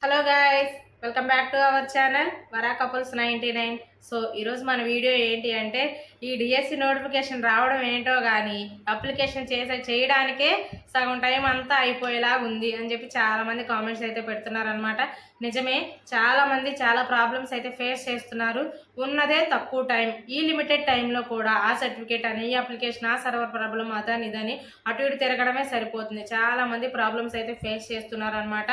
Hello guys, welcome back to our channel Vara Couples 99. So ఈరోజు మన video ఏంటి అంటే ఈ డిఎస్సి నోటిఫికేషన్ రావడం ఏంటో కానీ అప్లికేషన్ చేసే చేయడానికే సగం టైం అంతా అయిపోయేలాగా ఉంది అని చెప్పి చాలామంది కామెంట్స్ అయితే పెడుతున్నారనమాట నిజమే చాలామంది చాలా ప్రాబ్లమ్స్ అయితే ఫేస్ చేస్తున్నారు ఉన్నదే తక్కువ టైం ఈ లిమిటెడ్ టైంలో కూడా ఆ సర్టిఫికేట్ అని ఈ అప్లికేషన్ ఆ సర్వర్ ప్రాబ్లం అదని ఇదని అటు ఇటు తిరగడమే సరిపోతుంది చాలామంది ప్రాబ్లమ్స్ అయితే ఫేస్ చేస్తున్నారనమాట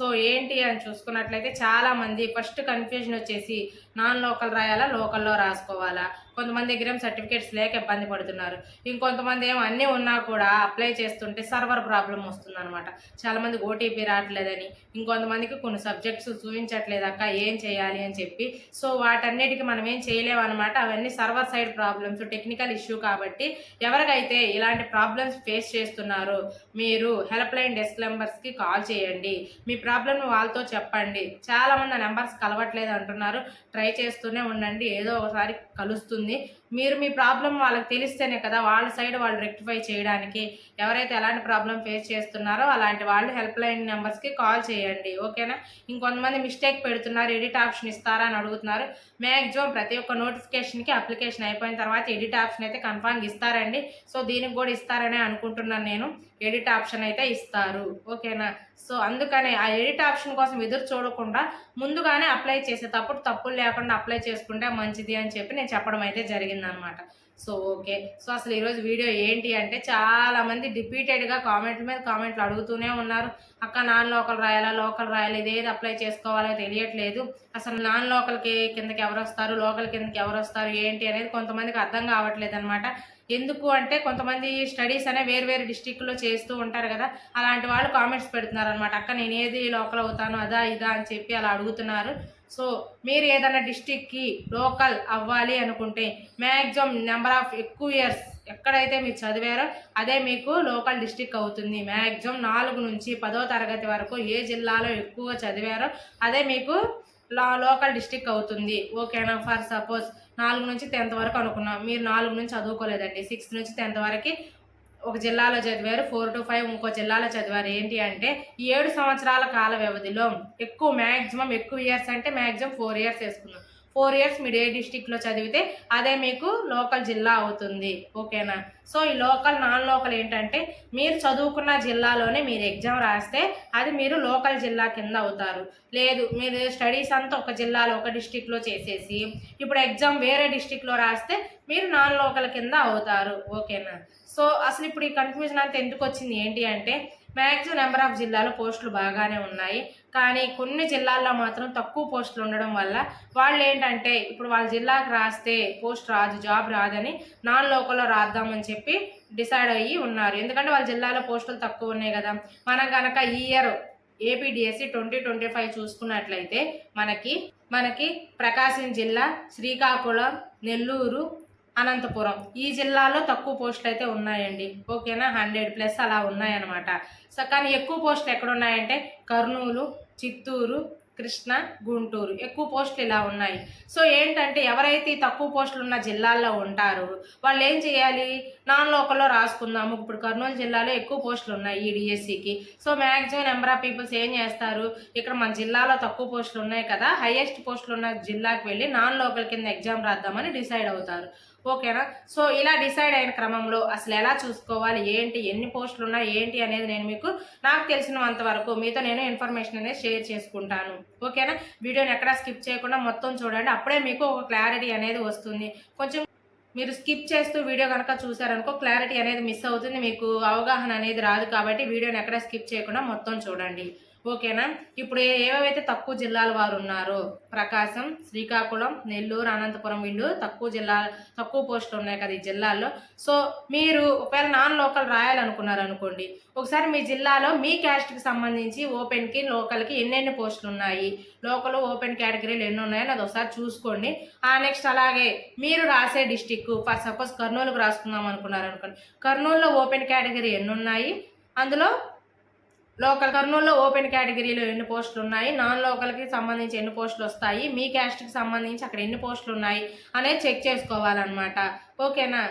సో ఏంటి అని చూసుకున్నట్లయితే చాలామంది ఫస్ట్ కన్ఫ్యూజన్ వచ్చేసి నాన్ లోకల్ రాయ రాయాలా లోకల్లో రాసుకోవాలా కొంతమంది దగ్గర సర్టిఫికేట్స్ లేక ఇబ్బంది పడుతున్నారు ఇంకొంతమంది ఏమో అన్నీ ఉన్నా కూడా అప్లై చేస్తుంటే సర్వర్ ప్రాబ్లం అనమాట చాలామంది ఓటీపీ రావట్లేదని ఇంకొంతమందికి కొన్ని సబ్జెక్ట్స్ చూపించట్లేదు అక్క ఏం చేయాలి అని చెప్పి సో వాటన్నిటికీ మనం ఏం చేయలేమన్నమాట అవన్నీ server side problems technical issue కాబట్టి ఎవరికైతే ఇలాంటి ప్రాబ్లమ్స్ ఫేస్ చేస్తున్నారో మీరు హెల్ప్ లైన్ డెస్క్ నెంబర్స్కి కాల్ చేయండి మీ ప్రాబ్లమ్ను వాళ్ళతో చెప్పండి చాలామంది ఆ నెంబర్స్ కలవట్లేదు అంటున్నారు ట్రై చేస్తూనే ఉండండి ఏదో ఒకసారి కలుస్తుంది వస్తుంది మీరు మీ ప్రాబ్లం వాళ్ళకి తెలిస్తేనే కదా వాళ్ళ సైడ్ వాళ్ళు రెక్టిఫై చేయడానికి ఎవరైతే ఎలాంటి ప్రాబ్లం ఫేస్ చేస్తున్నారో అలాంటి వాళ్ళు హెల్ప్ లైన్ నెంబర్స్కి కాల్ చేయండి ఓకేనా ఇంకొంతమంది మిస్టేక్ పెడుతున్నారు ఎడిట్ ఆప్షన్ ఇస్తారా అని అడుగుతున్నారు మ్యాక్సిమం ప్రతి ఒక్క నోటిఫికేషన్కి అప్లికేషన్ అయిపోయిన తర్వాత ఎడిట్ ఆప్షన్ అయితే కన్ఫామ్ ఇస్తారండి సో దీనికి కూడా ఇస్తారనే అనుకుంటున్నాను నేను ఎడిట్ ఆప్షన్ అయితే ఇస్తారు ఓకేనా సో అందుకనే ఆ ఎడిట్ ఆప్షన్ కోసం ఎదురు చూడకుండా ముందుగానే అప్లై చేసేటప్పుడు తప్పులు లేకుండా అప్లై చేసుకుంటే మంచిది అని చెప్పి నేను చెప్పడం అయితే జరిగిందనమాట సో ఓకే సో అసలు ఈరోజు వీడియో ఏంటి అంటే చాలామంది డిపీటెడ్గా కామెంట్ల మీద కామెంట్లు అడుగుతూనే ఉన్నారు అక్క నాన్ లోకల్ రాయాలా లోకల్ రాయాలి ఇదేది అప్లై చేసుకోవాలో తెలియట్లేదు అసలు నాన్ లోకల్కి కిందకి ఎవరు వస్తారు లోకల్ కిందకి ఎవరు వస్తారు ఏంటి అనేది కొంతమందికి అర్థం కావట్లేదు అనమాట ఎందుకు అంటే కొంతమంది స్టడీస్ అనే వేరు వేరు డిస్టిక్లో చేస్తూ ఉంటారు కదా అలాంటి వాళ్ళు కామెంట్స్ పెడుతున్నారు అనమాట అక్క నేను ఏది లోకల్ అవుతాను అదా ఇదా అని చెప్పి అలా అడుగుతున్నారు సో మీరు ఏదైనా డిస్టిక్కి లోకల్ అవ్వాలి అనుకుంటే మ్యాక్సిమం నెంబర్ ఆఫ్ ఎక్కువ ఇయర్స్ ఎక్కడైతే మీరు చదివారో అదే మీకు లోకల్ డిస్టిక్ అవుతుంది మ్యాక్సిమం నాలుగు నుంచి పదో తరగతి వరకు ఏ జిల్లాలో ఎక్కువ చదివారో అదే మీకు లోకల్ డిస్టిక్ అవుతుంది ఓకేనా ఫర్ సపోజ్ నాలుగు నుంచి టెన్త్ వరకు అనుకున్నాం మీరు నాలుగు నుంచి చదువుకోలేదండి సిక్స్త్ నుంచి టెన్త్ వరకు ఒక జిల్లాలో చదివారు ఫోర్ టు ఫైవ్ ఇంకో జిల్లాలో చదివారు ఏంటి అంటే ఏడు సంవత్సరాల కాల వ్యవధిలో ఎక్కువ మ్యాక్సిమం ఎక్కువ ఇయర్స్ అంటే మ్యాక్సిమం ఫోర్ ఇయర్స్ వేసుకున్నాం ఫోర్ ఇయర్స్ మీరు ఏ డిస్టిక్లో చదివితే అదే మీకు లోకల్ జిల్లా అవుతుంది ఓకేనా సో ఈ లోకల్ నాన్ లోకల్ ఏంటంటే మీరు చదువుకున్న జిల్లాలోనే మీరు ఎగ్జామ్ రాస్తే అది మీరు లోకల్ జిల్లా కింద అవుతారు లేదు మీరు స్టడీస్ అంతా ఒక జిల్లాలో ఒక డిస్టిక్లో చేసేసి ఇప్పుడు ఎగ్జామ్ వేరే డిస్టిక్లో రాస్తే మీరు నాన్ లోకల్ కింద అవుతారు ఓకేనా సో అసలు ఇప్పుడు ఈ కన్ఫ్యూజన్ అంతా ఎందుకు వచ్చింది ఏంటి అంటే మ్యాక్సిమం నెంబర్ ఆఫ్ జిల్లాలో పోస్టులు బాగానే ఉన్నాయి కానీ కొన్ని జిల్లాల్లో మాత్రం తక్కువ పోస్టులు ఉండడం వల్ల వాళ్ళు ఏంటంటే ఇప్పుడు వాళ్ళ జిల్లాకు రాస్తే పోస్ట్ రాదు జాబ్ రాదని నాన్ లోకల్లో రాద్దామని చెప్పి డిసైడ్ అయ్యి ఉన్నారు ఎందుకంటే వాళ్ళ జిల్లాలో పోస్టులు తక్కువ ఉన్నాయి కదా మనం కనుక ఈ year APDSC twenty twenty five చూసుకున్నట్లయితే మనకి మనకి ప్రకాశం జిల్లా శ్రీకాకుళం నెల్లూరు అనంతపురం ఈ జిల్లాలో తక్కువ పోస్టులు అయితే ఉన్నాయండి ఓకేనా హండ్రెడ్ ప్లస్ అలా ఉన్నాయన్నమాట సో కానీ ఎక్కువ పోస్టులు ఎక్కడున్నాయంటే కర్నూలు చిత్తూరు కృష్ణ గుంటూరు ఎక్కువ పోస్టులు ఇలా ఉన్నాయి సో ఏంటంటే ఎవరైతే తక్కువ పోస్టులు ఉన్న జిల్లాల్లో ఉంటారో వాళ్ళు ఏం చేయాలి నాన్ లోకల్లో రాసుకుందాము ఇప్పుడు కర్నూలు జిల్లాలో ఎక్కువ పోస్టులు ఉన్నాయి ఈ డిఎస్సికి so maximum number of peoples ఏం చేస్తారు ఇక్కడ మన జిల్లాలో తక్కువ పోస్టులు ఉన్నాయి కదా హైయెస్ట్ పోస్టులు ఉన్న జిల్లాకి వెళ్ళి నాన్ లోకల్ కింద ఎగ్జామ్ రాద్దామని డిసైడ్ అవుతారు ఓకేనా సో ఇలా డిసైడ్ అయిన క్రమంలో అసలు ఎలా చూసుకోవాలి ఏంటి ఎన్ని పోస్టులు ఉన్నాయి ఏంటి అనేది నేను మీకు నాకు తెలిసినంత వరకు మీతో నేను ఇన్ఫర్మేషన్ అనేది షేర్ చేసుకుంటాను ఓకేనా వీడియోని ఎక్కడా స్కిప్ చేయకుండా మొత్తం చూడండి అప్పుడే మీకు ఒక క్లారిటీ అనేది వస్తుంది కొంచెం మీరు స్కిప్ చేస్తూ వీడియో కనుక చూసారనుకో క్లారిటీ అనేది మిస్ అవుతుంది మీకు అవగాహన అనేది రాదు కాబట్టి వీడియోని ఎక్కడ స్కిప్ చేయకుండా మొత్తం చూడండి ఓకేనా ఇప్పుడు ఏవైతే తక్కువ జిల్లాల వారు ఉన్నారో ప్రకాశం శ్రీకాకుళం నెల్లూరు అనంతపురం వీళ్ళు తక్కువ జిల్లా తక్కువ పోస్టులు ఉన్నాయి కదా ఈ జిల్లాల్లో సో మీరు ఒకవేళ నాన్ లోకల్ రాయాలనుకున్నారు అనుకోండి ఒకసారి మీ జిల్లాలో మీ క్యాస్ట్కి సంబంధించి ఓపెన్కి లోకల్కి ఎన్నెన్ని పోస్టులు ఉన్నాయి లోకల్ ఓపెన్ కేటగిరీలు ఎన్ని ఉన్నాయో అది ఒకసారి చూసుకోండి ఆ నెక్స్ట్ అలాగే మీరు రాసే డిస్టిక్ ఫర్ సపోజ్ కర్నూలుకు రాసుకుందాం అనుకున్నారు అనుకోండి కర్నూలులో ఓపెన్ కేటగిరీ ఎన్ని ఉన్నాయి అందులో లోకల్ కర్నూలులో ఓపెన్ కేటగిరీలో ఎన్ని పోస్టులు ఉన్నాయి నాన్ లోకల్కి సంబంధించి ఎన్ని పోస్టులు వస్తాయి మీ క్యాస్ట్కి సంబంధించి అక్కడ ఎన్ని పోస్టులు ఉన్నాయి అనేది చెక్ చేసుకోవాలన్నమాట ఓకేనా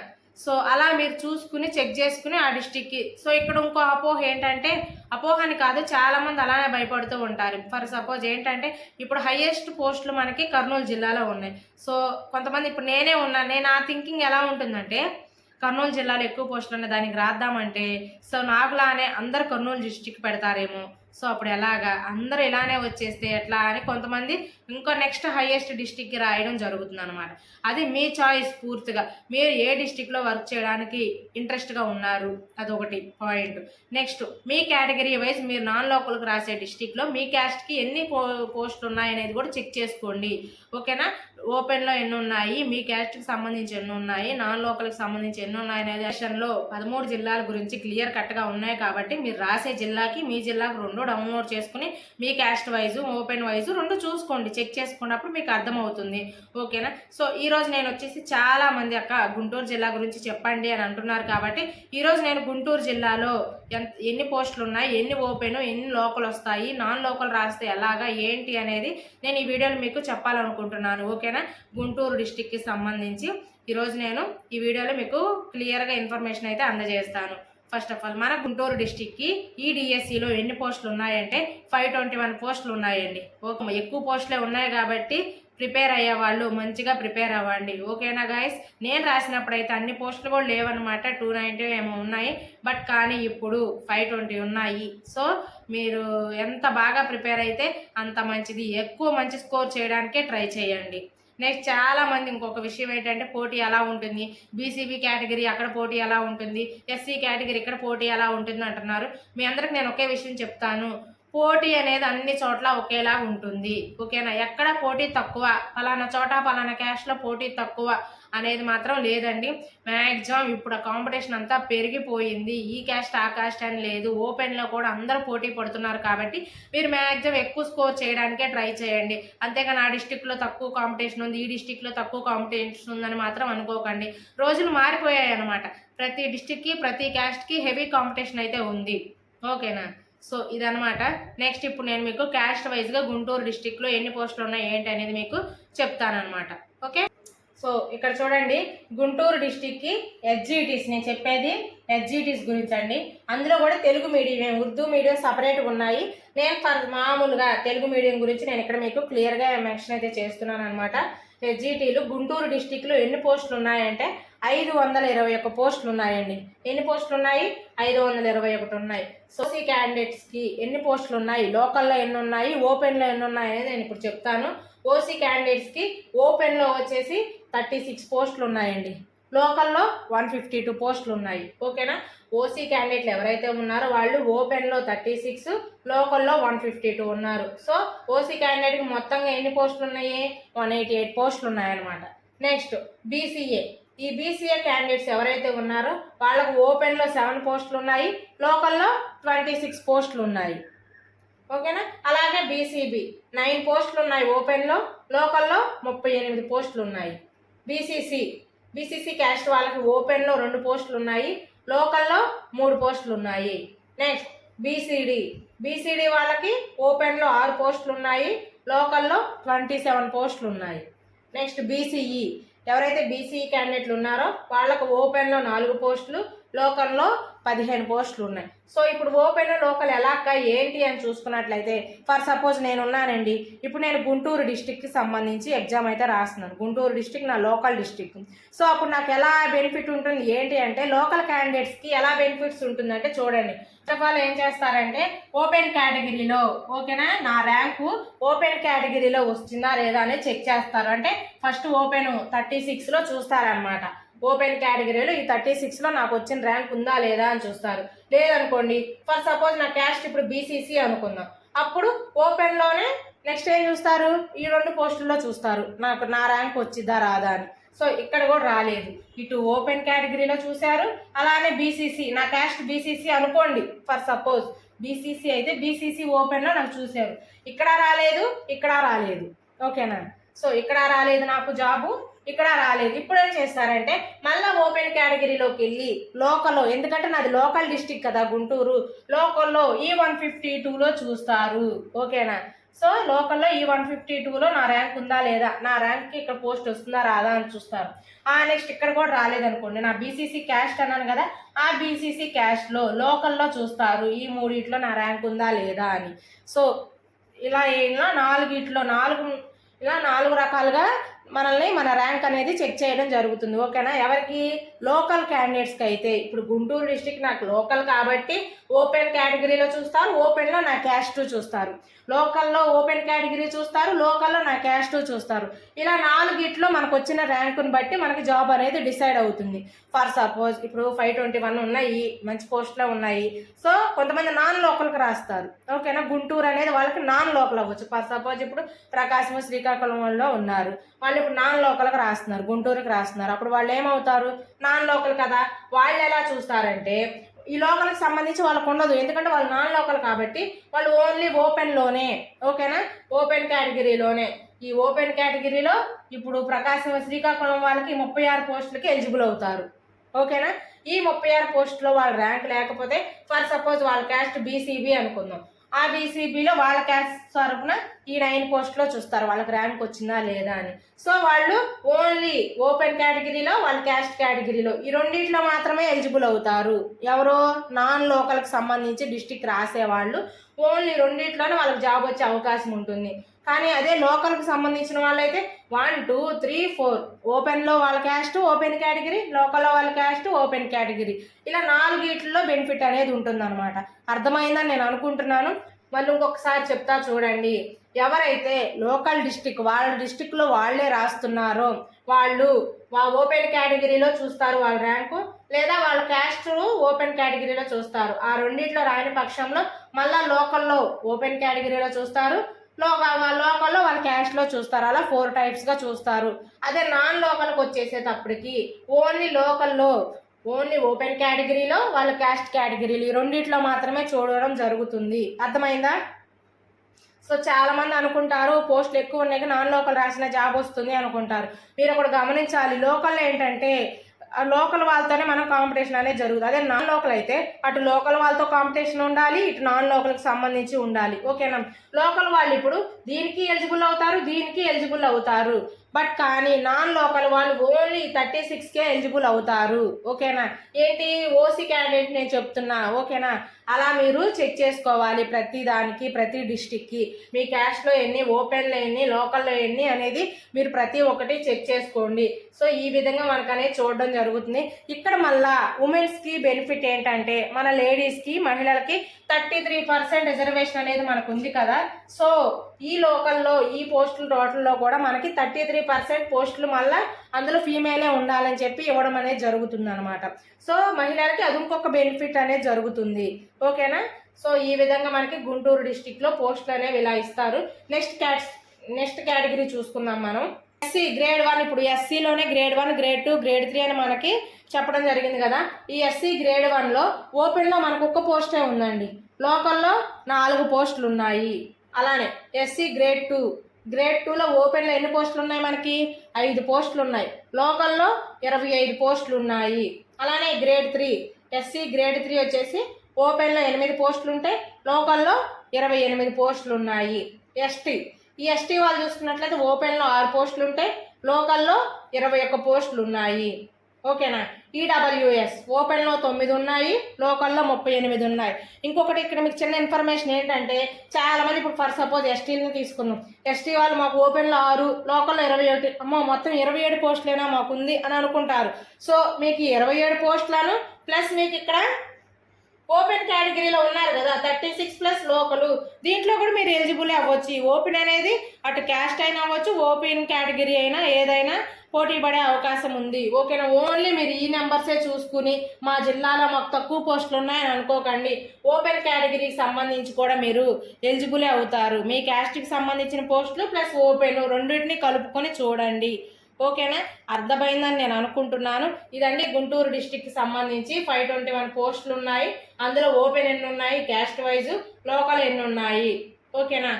సో అలా మీరు చూసుకుని చెక్ చేసుకుని ఆ డిస్టిక్కి సో ఇక్కడ ఇంకో అపోహ ఏంటంటే అపోహని కాదు చాలామంది అలానే భయపడుతూ ఉంటారు ఫర్ సపోజ్ ఏంటంటే ఇప్పుడు హయ్యెస్ట్ పోస్టులు మనకి కర్నూలు జిల్లాలో ఉన్నాయి సో కొంతమంది ఇప్పుడు నేనే ఉన్నాను నేను ఆ థింకింగ్ ఎలా ఉంటుందంటే కర్నూలు జిల్లాలో ఎక్కువ పోస్టులు ఉన్నాయి దానికి రాద్దామంటే సో నాకులానే అందరు కర్నూలు డిస్టిక్ పెడతారేమో సో అప్పుడు ఎలాగా అందరూ ఇలానే వచ్చేస్తే ఎట్లా అని కొంతమంది ఇంకో నెక్స్ట్ హయ్యెస్ట్ డిస్టిక్కి రాయడం జరుగుతుంది అనమాట అది మీ చాయిస్ పూర్తిగా మీరు ఏ డిస్టిక్లో వర్క్ చేయడానికి ఇంట్రెస్ట్గా ఉన్నారు అదొకటి పాయింట్ నెక్స్ట్ మీ కేటగిరీ వైజ్ మీరు నాన్ లోకల్కి రాసే డిస్టిక్లో మీ క్యాస్ట్కి ఎన్ని పో పోస్టులు ఉన్నాయనేది కూడా చెక్ చేసుకోండి ఓకేనా ఓపెన్లో ఎన్ని ఉన్నాయి మీ క్యాస్ట్కి సంబంధించి ఎన్ని ఉన్నాయి నాన్ లోకల్కి సంబంధించి ఎన్ని ఉన్నాయి అనేది సెషన్లో పదమూడు జిల్లాల గురించి క్లియర్ కట్గా ఉన్నాయి కాబట్టి మీరు రాసే జిల్లాకి మీ జిల్లాకు రెండు అకౌంట్లో డౌన్లోడ్ చేసుకుని మీ క్యాస్ట్ వైజ్ ఓపెన్ వైజ్ రెండు చూసుకోండి చెక్ చేసుకున్నప్పుడు మీకు అర్థమవుతుంది ఓకేనా సో ఈరోజు నేను వచ్చేసి చాలామంది అక్క గుంటూరు జిల్లా గురించి చెప్పండి అని అంటున్నారు కాబట్టి ఈరోజు నేను గుంటూరు జిల్లాలో ఎంత ఎన్ని పోస్టులు ఉన్నాయి ఎన్ని ఓపెన్ ఎన్ని లోకల్ వస్తాయి నాన్ లోకల్ రాస్తే ఎలాగా ఏంటి అనేది నేను ఈ వీడియోలు మీకు చెప్పాలనుకుంటున్నాను ఓకేనా గుంటూరు డిస్టిక్కి సంబంధించి ఈరోజు నేను ఈ వీడియోలో మీకు క్లియర్గా ఇన్ఫర్మేషన్ అయితే అందజేస్తాను ఫస్ట్ ఆఫ్ ఆల్ మన గుంటూరు డిస్టిక్కి ఈ డిఎస్సిలో ఎన్ని పోస్టులు ఉన్నాయంటే ఫైవ్ ట్వంటీ వన్ పోస్టులు ఉన్నాయండి ఓకే ఎక్కువ పోస్టులే ఉన్నాయి కాబట్టి ప్రిపేర్ అయ్యే వాళ్ళు మంచిగా ప్రిపేర్ అవ్వండి ఓకేనా గాయస్ నేను రాసినప్పుడు అయితే అన్ని పోస్టులు కూడా లేవన్నమాట టూ నైంటీ ఏమో ఉన్నాయి బట్ కానీ ఇప్పుడు ఫైవ్ ట్వంటీ ఉన్నాయి సో మీరు ఎంత బాగా ప్రిపేర్ అయితే అంత మంచిది ఎక్కువ మంచి స్కోర్ చేయడానికే ట్రై చేయండి నెక్స్ట్ చాలా మంది ఇంకొక విషయం ఏంటంటే పోటీ ఎలా ఉంటుంది బీసీబీ కేటగిరీ అక్కడ పోటీ ఎలా ఉంటుంది ఎస్సీ కేటగిరీ ఇక్కడ పోటీ ఎలా ఉంటుంది అంటున్నారు మీ అందరికి నేను ఒకే విషయం చెప్తాను పోటీ అనేది అన్ని చోట్ల ఒకేలా ఉంటుంది ఓకేనా ఎక్కడ పోటీ తక్కువ ఫలానా చోట ఫలానా క్యాష్లో పోటీ తక్కువ అనేది మాత్రం లేదండి మ్యాక్సిమం ఇప్పుడు కాంపిటీషన్ అంతా పెరిగిపోయింది ఈ క్యాస్ట్ ఆ క్యాస్ట్ అని లేదు ఓపెన్లో కూడా అందరూ పోటీ పడుతున్నారు కాబట్టి మీరు మ్యాక్సిమం ఎక్కువ స్కోర్ చేయడానికే ట్రై చేయండి అంతేగాని ఆ డిస్టిక్లో తక్కువ కాంపిటీషన్ ఉంది ఈ డిస్టిక్లో తక్కువ కాంపిటీషన్ ఉందని మాత్రం అనుకోకండి రోజులు మారిపోయాయి అనమాట ప్రతి డిస్టిక్కి ప్రతి క్యాస్ట్కి హెవీ కాంపిటీషన్ అయితే ఉంది ఓకేనా సో ఇదనమాట నెక్స్ట్ ఇప్పుడు నేను మీకు క్యాస్ట్ వైజ్గా గుంటూరు డిస్టిక్లో ఎన్ని పోస్టులు ఉన్నాయి ఏంటి అనేది మీకు చెప్తానమాట ఓకే సో ఇక్కడ చూడండి గుంటూరు డిస్టిక్కి ఎస్జిటిస్ నేను చెప్పేది ఎస్జిటిస్ గురించి అండి అందులో కూడా తెలుగు మీడియం ఉర్దూ మీడియం సపరేట్గా ఉన్నాయి నేను ఫర్ మామూలుగా తెలుగు మీడియం గురించి నేను ఇక్కడ మీకు క్లియర్గా మెన్షన్ అయితే చేస్తున్నాను అనమాట ఎస్జిటీలు గుంటూరు డిస్టిక్లో ఎన్ని పోస్టులు ఉన్నాయంటే ఐదు వందల ఇరవై ఒక్క పోస్టులు ఉన్నాయండి ఎన్ని పోస్టులు ఉన్నాయి ఐదు వందల ఇరవై ఒకటి ఉన్నాయి సోసీ క్యాండిడేట్స్కి ఎన్ని పోస్టులు ఉన్నాయి లోకల్లో ఎన్ని ఉన్నాయి ఓపెన్లో ఎన్ని ఉన్నాయి అనేది నేను ఇప్పుడు చెప్తాను ఓసీ క్యాండిడేట్స్కి ఓపెన్లో వచ్చేసి థర్టీ సిక్స్ పోస్టులు ఉన్నాయండి లోకల్లో వన్ ఫిఫ్టీ టూ పోస్టులు ఉన్నాయి ఓకేనా ఓసీ క్యాండిడేట్లు ఎవరైతే ఉన్నారో వాళ్ళు ఓపెన్లో థర్టీ సిక్స్ లోకల్లో వన్ ఫిఫ్టీ టూ ఉన్నారు సో ఓసీ క్యాండిడేట్కి మొత్తంగా ఎన్ని పోస్టులు ఉన్నాయి వన్ ఎయిటీ ఎయిట్ పోస్టులు ఉన్నాయన్నమాట నెక్స్ట్ బీసీఏ ఈ బీసీఏ క్యాండిడేట్స్ ఎవరైతే ఉన్నారో వాళ్ళకు ఓపెన్లో సెవెన్ పోస్టులు ఉన్నాయి లోకల్లో ట్వంటీ సిక్స్ పోస్టులు ఉన్నాయి ఓకేనా అలాగే బీసీబీ నైన్ పోస్టులు ఉన్నాయి ఓపెన్లో లోకల్లో ముప్పై ఎనిమిది పోస్టులు ఉన్నాయి బీసీసీ బీసీసీ క్యాస్ట్ వాళ్ళకి ఓపెన్లో రెండు పోస్టులు ఉన్నాయి లోకల్లో మూడు పోస్టులు ఉన్నాయి నెక్స్ట్ బీసీడీ బీసీడీ వాళ్ళకి ఓపెన్లో ఆరు పోస్టులు ఉన్నాయి లోకల్లో ట్వంటీ సెవెన్ పోస్టులు ఉన్నాయి నెక్స్ట్ బీసీఈ ఎవరైతే బీసీ క్యాండిడేట్లు ఉన్నారో వాళ్ళకు ఓపెన్లో నాలుగు పోస్టులు లోకంలో పదిహేను పోస్టులు ఉన్నాయి సో ఇప్పుడు ఓపెన్ లోకల్ ఎలా ఏంటి అని చూసుకున్నట్లయితే ఫర్ సపోజ్ నేను ఉన్నానండి ఇప్పుడు నేను గుంటూరు డిస్టిక్కి సంబంధించి ఎగ్జామ్ అయితే రాస్తున్నాను గుంటూరు డిస్టిక్ నా లోకల్ డిస్టిక్ సో అప్పుడు నాకు ఎలా బెనిఫిట్ ఉంటుంది ఏంటి అంటే లోకల్ క్యాండిడేట్స్కి ఎలా బెనిఫిట్స్ ఉంటుందంటే చూడండి ఫస్ట్ ఆఫ్ ఆల్ ఏం చేస్తారంటే ఓపెన్ కేటగిరీలో ఓకేనా నా ర్యాంకు ఓపెన్ కేటగిరీలో వస్తుందా లేదా అనేది చెక్ చేస్తారు అంటే ఫస్ట్ ఓపెన్ థర్టీ సిక్స్లో చూస్తారనమాట ఓపెన్ కేటగిరీలో ఈ థర్టీ సిక్స్లో నాకు వచ్చిన ర్యాంక్ ఉందా లేదా అని చూస్తారు లేదనుకోండి ఫర్ సపోజ్ నా క్యాస్ట్ ఇప్పుడు బీసీసీ అనుకుందాం అప్పుడు ఓపెన్లోనే నెక్స్ట్ ఏం చూస్తారు ఈ రెండు పోస్టుల్లో చూస్తారు నాకు నా ర్యాంక్ వచ్చిద్దా రాదా అని సో ఇక్కడ కూడా రాలేదు ఇటు ఓపెన్ కేటగిరీలో చూశారు అలానే బీసీసీ నా క్యాస్ట్ బీసీసీ అనుకోండి ఫర్ సపోజ్ బీసీసీ అయితే బీసీసీ ఓపెన్లో నాకు చూశారు ఇక్కడ రాలేదు ఇక్కడ రాలేదు ఓకేనా సో ఇక్కడ రాలేదు నాకు జాబు ఇక్కడ రాలేదు ఇప్పుడు ఏం చేస్తారంటే మళ్ళీ ఓపెన్ కేటగిరీలోకి వెళ్ళి లోకల్లో ఎందుకంటే నాది లోకల్ డిస్టిక్ కదా గుంటూరు లోకల్లో ఈ వన్ ఫిఫ్టీ టూలో చూస్తారు ఓకేనా సో లోకల్లో ఈ వన్ ఫిఫ్టీ టూలో నా ర్యాంక్ ఉందా లేదా నా ర్యాంక్కి ఇక్కడ పోస్ట్ వస్తుందా రాదా అని చూస్తారు ఆ నెక్స్ట్ ఇక్కడ కూడా రాలేదనుకోండి నా బీసీసీ క్యాష్ అన్నాను కదా ఆ బీసీసీ క్యాష్లో లోకల్లో చూస్తారు ఈ మూడిట్లో నా ర్యాంక్ ఉందా లేదా అని సో ఇలా ఇలా నాలుగిట్లో నాలుగు ఇలా నాలుగు రకాలుగా మనల్ని మన ర్యాంక్ అనేది చెక్ చేయడం జరుగుతుంది ఓకేనా ఎవరికి లోకల్ క్యాండిడేట్స్కి అయితే ఇప్పుడు గుంటూరు డిస్టిక్ నాకు లోకల్ కాబట్టి ఓపెన్ కేటగిరీలో చూస్తారు ఓపెన్లో నా క్యాష్ టూ చూస్తారు లోకల్లో ఓపెన్ కేటగిరీ చూస్తారు లోకల్లో నా క్యాష్ టూ చూస్తారు ఇలా నాలుగిట్లో మనకు వచ్చిన ర్యాంకుని బట్టి మనకి జాబ్ అనేది డిసైడ్ అవుతుంది ఫర్ సపోజ్ ఇప్పుడు ఫైవ్ ట్వంటీ వన్ ఉన్నాయి మంచి పోస్ట్లో ఉన్నాయి సో కొంతమంది నాన్ లోకల్కి రాస్తారు ఓకేనా గుంటూరు అనేది వాళ్ళకి నాన్ లోకల్ అవ్వచ్చు ఫర్ సపోజ్ ఇప్పుడు ప్రకాశం శ్రీకాకుళంలో ఉన్నారు వాళ్ళు ఇప్పుడు నాన్ లోకల్కి రాస్తున్నారు గుంటూరుకి రాస్తున్నారు అప్పుడు వాళ్ళు ఏమవుతారు నాన్ లోకల్ కదా వాళ్ళు ఎలా చూస్తారంటే ఈ లోకల్కి సంబంధించి వాళ్ళకు ఉండదు ఎందుకంటే వాళ్ళు నాన్ లోకల్ కాబట్టి వాళ్ళు ఓన్లీ ఓపెన్లోనే ఓకేనా ఓపెన్ కేటగిరీలోనే ఈ ఓపెన్ కేటగిరీలో ఇప్పుడు ప్రకాశం శ్రీకాకుళం వాళ్ళకి ముప్పై ఆరు పోస్టులకి ఎలిజిబుల్ అవుతారు ఓకేనా ఈ ముప్పై ఆరు పోస్టులో వాళ్ళ ర్యాంక్ లేకపోతే ఫర్ సపోజ్ వాళ్ళ క్యాస్ట్ బీసీబీ అనుకుందాం ఆ బీసీబీలో వాళ్ళ క్యాస్ట్ తరఫున ఈ నైన్ పోస్ట్లో చూస్తారు వాళ్ళకి ర్యాంక్ వచ్చిందా లేదా అని సో వాళ్ళు ఓన్లీ ఓపెన్ కేటగిరీలో వాళ్ళ క్యాస్ట్ కేటగిరీలో ఈ రెండింటిలో మాత్రమే ఎలిజిబుల్ అవుతారు ఎవరో నాన్ లోకల్కి సంబంధించి డిస్టిక్ రాసేవాళ్ళు ఓన్లీ రెండింటిలోనే వాళ్ళకి జాబ్ వచ్చే అవకాశం ఉంటుంది కానీ అదే లోకల్కి సంబంధించిన వాళ్ళైతే వన్ టూ త్రీ ఫోర్ ఓపెన్లో వాళ్ళ క్యాస్ట్ ఓపెన్ కేటగిరీ లోకల్లో వాళ్ళ క్యాస్ట్ ఓపెన్ కేటగిరీ ఇలా నాలుగిట్లో బెనిఫిట్ అనేది ఉంటుందన్నమాట అర్థమైందని నేను అనుకుంటున్నాను మళ్ళీ ఇంకొకసారి చెప్తా చూడండి ఎవరైతే లోకల్ డిస్టిక్ వాళ్ళ డిస్టిక్లో వాళ్ళే రాస్తున్నారో వాళ్ళు వా ఓపెన్ కేటగిరీలో చూస్తారు వాళ్ళ ర్యాంకు లేదా వాళ్ళ క్యాస్ట్ ఓపెన్ కేటగిరీలో చూస్తారు ఆ రెండింటిలో రాయని పక్షంలో మళ్ళా లోకల్లో ఓపెన్ కేటగిరీలో చూస్తారు లోకల్ లోకల్లో వాళ్ళు క్యాష్లో చూస్తారు అలా ఫోర్ టైప్స్గా చూస్తారు అదే నాన్ లోకల్కి వచ్చేసేటప్పటికి ఓన్లీ లోకల్లో ఓన్లీ ఓపెన్ కేటగిరీలో వాళ్ళ క్యాస్ట్ కేటగిరీలు ఈ రెండిట్లో మాత్రమే చూడడం జరుగుతుంది అర్థమైందా సో చాలామంది అనుకుంటారు పోస్టులు ఎక్కువ ఉన్నాయి నాన్ లోకల్ రాసిన జాబ్ వస్తుంది అనుకుంటారు మీరు అక్కడ గమనించాలి లోకల్ ఏంటంటే లోకల్ వాళ్ళతోనే మనం కాంపిటీషన్ అనేది జరుగుతుంది అదే నాన్ లోకల్ అయితే అటు లోకల్ వాళ్ళతో కాంపిటీషన్ ఉండాలి ఇటు నాన్ లోకల్కి సంబంధించి ఉండాలి ఓకేనా లోకల్ వాళ్ళు ఇప్పుడు దీనికి ఎలిజిబుల్ అవుతారు దీనికి ఎలిజిబుల్ అవుతారు బట్ కానీ నాన్ లోకల్ వాళ్ళు ఓన్లీ థర్టీ సిక్స్కే ఎలిజిబుల్ అవుతారు ఓకేనా ఏంటి ఓసీ క్యాండిడేట్ నేను చెప్తున్నా ఓకేనా అలా మీరు చెక్ చేసుకోవాలి ప్రతి దానికి ప్రతి డిస్టిక్కి మీ క్యాష్లో ఎన్ని ఓపెన్లో ఎన్ని లోకల్లో ఎన్ని అనేది మీరు ప్రతి ఒక్కటి చెక్ చేసుకోండి సో ఈ విధంగా మనకు అనేది చూడడం జరుగుతుంది ఇక్కడ మళ్ళా ఉమెన్స్కి బెనిఫిట్ ఏంటంటే మన లేడీస్కి మహిళలకి థర్టీ త్రీ పర్సెంట్ రిజర్వేషన్ అనేది మనకు ఉంది కదా సో ఈ లోకల్లో ఈ పోస్టులు టోటల్లో కూడా మనకి థర్టీ త్రీ పర్సెంట్ పోస్టులు మళ్ళీ అందులో ఫీమేలే ఉండాలని చెప్పి ఇవ్వడం అనేది జరుగుతుంది అనమాట సో మహిళలకి అది ఇంకొక బెనిఫిట్ అనేది జరుగుతుంది ఓకేనా సో ఈ విధంగా మనకి గుంటూరు డిస్టిక్లో పోస్టులు అనేవి ఇలా ఇస్తారు నెక్స్ట్ క్యాట్ నెక్స్ట్ కేటగిరీ చూసుకుందాం మనం ఎస్సీ గ్రేడ్ వన్ ఇప్పుడు ఎస్సీలోనే grade one grade two grade three అని మనకి చెప్పడం జరిగింది కదా ఈ ఎస్సీ గ్రేడ్ వన్లో ఓపెన్లో మనకు ఒక్క పోస్టే ఉందండి లోకల్లో నాలుగు పోస్టులు ఉన్నాయి అలానే ఎస్సీ గ్రేడ్ టూ గ్రేడ్ టూలో ఓపెన్లో ఎన్ని పోస్టులు ఉన్నాయి మనకి ఐదు పోస్టులు ఉన్నాయి లోకల్లో ఇరవై ఐదు పోస్టులు ఉన్నాయి అలానే grade three SC grade three వచ్చేసి ఓపెన్లో ఎనిమిది పోస్టులు ఉంటాయి లోకల్లో ఇరవై ఎనిమిది పోస్టులు ఉన్నాయి ఎస్టీ ఈ ఎస్టీ వాళ్ళు చూసుకున్నట్లయితే ఓపెన్లో ఆరు పోస్టులు ఉంటాయి లోకల్లో ఇరవై ఒక్క పోస్టులు ఉన్నాయి ఓకేనా ఈడబ్ల్యూఎస్ e ఓపెన్లో తొమ్మిది ఉన్నాయి లోకల్లో ముప్పై ఎనిమిది ఉన్నాయి ఇంకొకటి ఇక్కడ మీకు చిన్న ఇన్ఫర్మేషన్ ఏంటంటే చాలామంది ఇప్పుడు ఫర్ సపోజ్ ఎస్టీని తీసుకున్నాం ఎస్టీ వాళ్ళు మాకు ఓపెన్లో ఆరు లోకల్లో ఇరవై ఒకటి అమ్మో మొత్తం ఇరవై ఏడు పోస్టులైనా మాకు ఉంది అని అనుకుంటారు సో మీకు ఇరవై ఏడు పోస్టులను ప్లస్ మీకు ఇక్కడ ఓపెన్ కేటగిరీలో ఉన్నారు కదా థర్టీ సిక్స్ ప్లస్ లోకలు దీంట్లో కూడా మీరు ఎలిజిబుల్ అవ్వచ్చు ఓపెన్ అనేది అటు క్యాస్ట్ అయినా అవ్వచ్చు ఓపెన్ కేటగిరీ అయినా ఏదైనా పోటీ పడే అవకాశం ఉంది ఓకేనా ఓన్లీ మీరు ఈ నెంబర్సే చూసుకుని మా జిల్లాలో మాకు తక్కువ పోస్టులు ఉన్నాయని అనుకోకండి ఓపెన్ కేటగిరీకి సంబంధించి కూడా మీరు ఎలిజిబుల్ అవుతారు మీ క్యాస్ట్కి సంబంధించిన పోస్టులు ప్లస్ ఓపెన్ రెండింటిని కలుపుకొని చూడండి ఓకేనా అర్థమైందని నేను అనుకుంటున్నాను ఇదండి గుంటూరు డిస్టిక్ సంబంధించి ఫైవ్ ట్వంటీ వన్ పోస్టులు ఉన్నాయి అందులో ఓపెన్ ఎన్ని ఉన్నాయి క్యాస్ట్ వైజు లోకల్ ఎన్ని ఉన్నాయి ఓకేనా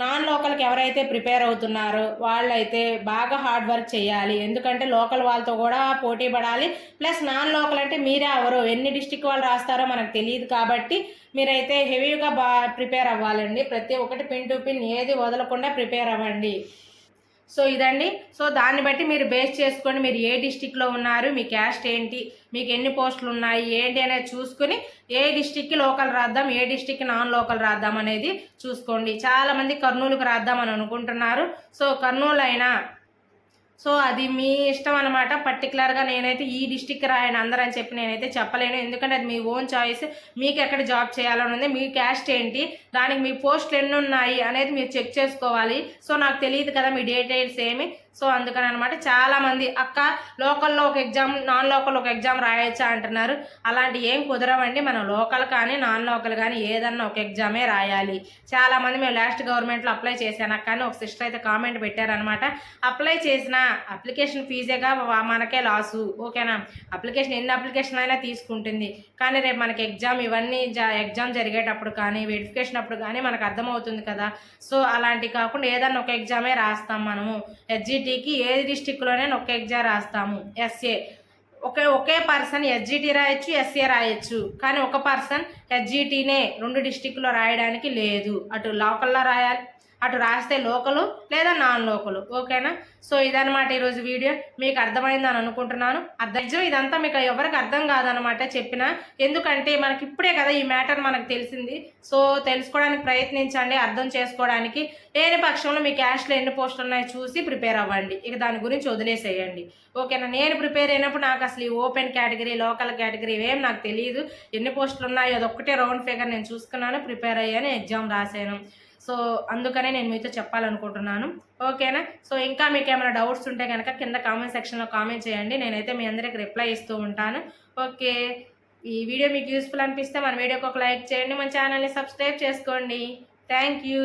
నాన్ లోకల్కి ఎవరైతే ప్రిపేర్ అవుతున్నారో వాళ్ళైతే బాగా హార్డ్ వర్క్ చేయాలి ఎందుకంటే లోకల్ వాళ్ళతో కూడా పోటీ పడాలి ప్లస్ నాన్ లోకల్ అంటే మీరే ఎవరు ఎన్ని డిస్టిక్ వాళ్ళు రాస్తారో మనకు తెలియదు కాబట్టి మీరైతే హెవీగా బా ప్రిపేర్ అవ్వాలండి ప్రతి ఒక్కటి పిన్ టు పిన్ ఏది వదలకుండా ప్రిపేర్ అవ్వండి సో ఇదండి సో దాన్ని బట్టి మీరు బేస్ చేసుకొని మీరు ఏ డిస్టిక్లో ఉన్నారు మీ క్యాస్ట్ ఏంటి మీకు ఎన్ని పోస్టులు ఉన్నాయి ఏంటి అనేది చూసుకుని ఏ డిస్టిక్కి లోకల్ రాద్దాం ఏ డిస్టిక్కి నాన్ లోకల్ రాద్దాం అనేది చూసుకోండి చాలామంది కర్నూలుకు రాద్దామని అనుకుంటున్నారు సో కర్నూలు అయినా సో అది మీ ఇష్టం అనమాట పర్టికులర్గా నేనైతే ఈ డిస్టిక్ రాయని అందరూ అని చెప్పి నేనైతే చెప్పలేను ఎందుకంటే అది మీ ఓన్ చాయిస్ మీకు ఎక్కడ జాబ్ చేయాలని ఉంది మీ క్యాస్ట్ ఏంటి దానికి మీ పోస్ట్లు ఎన్ని ఉన్నాయి అనేది మీరు చెక్ చేసుకోవాలి సో నాకు తెలియదు కదా మీ డేటెయిల్స్ ఏమి సో అందుకని అనమాట చాలామంది అక్క లోకల్లో ఒక ఎగ్జామ్ నాన్ లోకల్ ఒక ఎగ్జామ్ రాయొచ్చా అంటున్నారు అలాంటి ఏం కుదరవండి మనం లోకల్ కానీ నాన్ లోకల్ కానీ ఏదన్నా ఒక ఎగ్జామే రాయాలి చాలామంది మేము లాస్ట్ గవర్నమెంట్లో అప్లై చేశాను కానీ ఒక సిస్టర్ అయితే కామెంట్ పెట్టారనమాట అప్లై చేసిన అప్లికేషన్ ఫీజేగా మనకే లాసు ఓకేనా అప్లికేషన్ ఎన్ని అప్లికేషన్ అయినా తీసుకుంటుంది కానీ రేపు మనకి ఎగ్జామ్ ఇవన్నీ ఎగ్జామ్ జరిగేటప్పుడు కానీ వెరిఫికేషన్ అప్పుడు కానీ మనకు అర్థమవుతుంది కదా సో అలాంటి కాకుండా ఏదన్నా ఒక ఎగ్జామే రాస్తాం మనము ఎడ్జిట్ ఎస్జిటికి ఏ డిస్టిక్లోనే ఒక ఎగ్జామ్ రాస్తాము ఎస్ఏ ఒకే ఒకే పర్సన్ ఎస్జిటి రాయొచ్చు ఎస్ఏ రాయొచ్చు కానీ ఒక పర్సన్ ఎస్జిటీనే రెండు డిస్టిక్లో రాయడానికి లేదు అటు లోకల్లో రాయాలి అటు రాస్తే లోకలు లేదా నాన్ లోకలు ఓకేనా సో ఇదనమాట ఈరోజు వీడియో మీకు అర్థమైందని అనుకుంటున్నాను అర్థం ఇదంతా మీకు ఎవరికి అర్థం కాదనమాట చెప్పిన ఎందుకంటే మనకి ఇప్పుడే కదా ఈ మ్యాటర్ మనకు తెలిసింది సో తెలుసుకోవడానికి ప్రయత్నించండి అర్థం చేసుకోవడానికి లేని పక్షంలో మీ క్యాష్లో ఎన్ని పోస్టులు ఉన్నాయో చూసి ప్రిపేర్ అవ్వండి ఇక దాని గురించి వదిలేసేయండి ఓకేనా నేను ప్రిపేర్ అయినప్పుడు నాకు అసలు ఈ ఓపెన్ కేటగిరీ లోకల్ కేటగిరీ ఏం నాకు తెలియదు ఎన్ని పోస్టులు ఉన్నాయో అదొక్కటే రౌండ్ ఫిగర్ నేను చూసుకున్నాను ప్రిపేర్ అయ్యాను ఎగ్జామ్ రాశాను సో అందుకనే నేను మీతో చెప్పాలనుకుంటున్నాను ఓకేనా సో ఇంకా మీకు ఏమైనా డౌట్స్ ఉంటే కనుక కింద కామెంట్ సెక్షన్లో కామెంట్ చేయండి నేనైతే మీ అందరికి రిప్లై ఇస్తూ ఉంటాను ఓకే ఈ వీడియో మీకు యూస్ఫుల్ అనిపిస్తే మన వీడియోకి ఒక లైక్ చేయండి మన ఛానల్ని సబ్స్క్రైబ్ చేసుకోండి థ్యాంక్ యూ